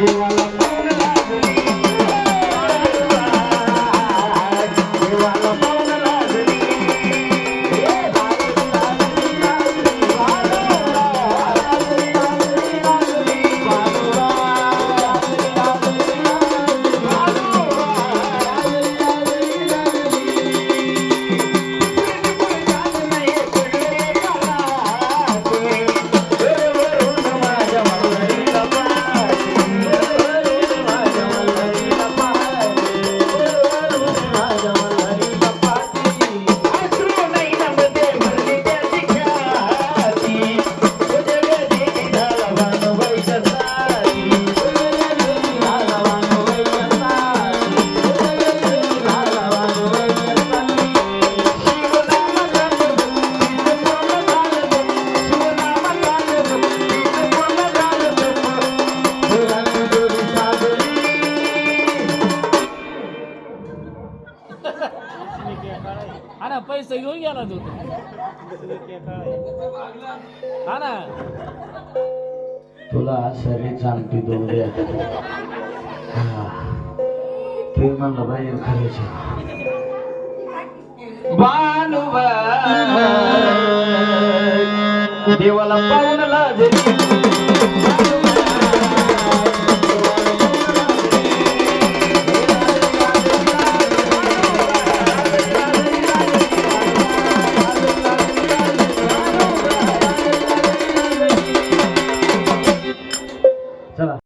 Thank you. हा ना पैसे घेऊन गेला तू हा ना. तुला सरी चांगली दोन द्या ते म्हणलं बाई खरंच. बालुबा देवाला पाहुणला जरी